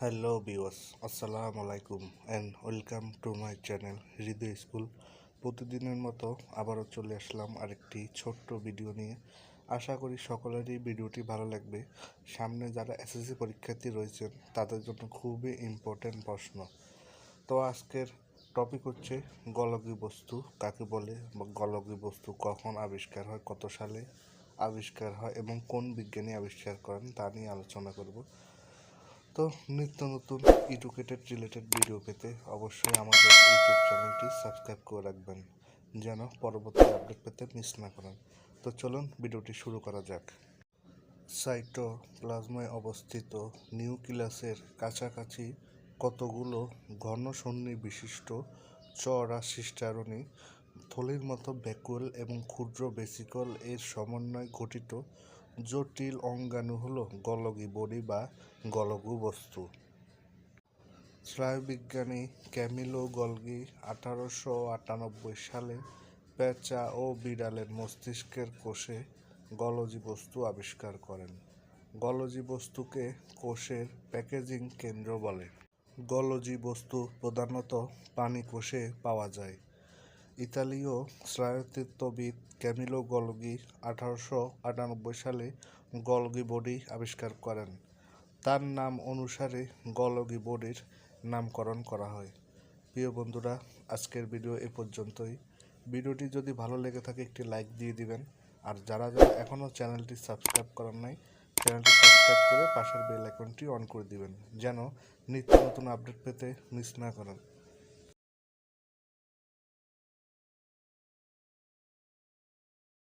Hello viewers আসসালামু আলাইকুম and welcome to my channel Hridoy school প্রতিদিনের মতো আবারও চলে আসলাম আরেকটি ছোট্ট ভিডিও নিয়ে। আশা করি সকলেরই ভিডিওটি ভালো লাগবে। সামনে যারা এসএসসি পরীক্ষার্থী রয়েছেন, তাদের জন্য খুবই ইম্পর্ট্যান্ট প্রশ্ন। তো আজকের টপিক হচ্ছে গলগি বস্তু। কাকে বলে? বা গলগি বস্তু কখন আবিষ্কার হয়? কত সালে আবিষ্কার হয়? এবং কোন বিজ্ঞানী আবিষ্কার করেন? তা নিয়ে আলোচনা করব। তো নিত্য নতুন এডুকেটেড রিলেটেড ভিডিও পেতে অবশ্যই আমাদের ইউটিউব চ্যানেলটি সাবস্ক্রাইব করে রাখবেন, যেন পরবর্তী আপডেট পেতে মিস না করেন। তো চলুন ভিডিওটি শুরু করা যাক। সাইটোপ্লাজমায় অবস্থিত নিউক্লিয়াসের কাছাকাছি কতগুলো ঘন ঘনসন্নি বিশিষ্ট চড়া সিস্টারণী থলির মতো ব্যাকুল এবং ক্ষুদ্র বেসিকল এর সমন্বয়ে গঠিত জটিল অঙ্গাণু হলো গলগী বডি বা গলগু বস্তু। স্নায়ুবিজ্ঞানী ক্যামিলো গলগি আঠারোশো আটানব্বই সালে পেঁচা ও বিড়ালের মস্তিষ্কের কোষে গলজি বস্তু আবিষ্কার করেন। গলজি বস্তুকে কোষের প্যাকেজিং কেন্দ্র বলে। গলজি বস্তু প্রধানত পানি কোষে পাওয়া যায়। ইতালীয় স্নায়ুতত্ত্ববিদ ক্যামিলো গলগি আঠারোশো আটানব্বই সালে গলগি বডি আবিষ্কার করেন। তার নাম অনুসারে গলগি বডির নামকরণ করা হয়। প্রিয় বন্ধুরা, আজকের ভিডিও এ পর্যন্তই। ভিডিওটি যদি ভালো লেগে থাকে, একটি লাইক দিয়ে দিবেন। আর যারা যারা এখনও চ্যানেলটি সাবস্ক্রাইব করার নাই, চ্যানেলটি সাবস্ক্রাইব করে পাশের বেল আইকনটি অন করে দিবেন, যেন নিত্য নতুন আপডেট পেতে মিস না করেন।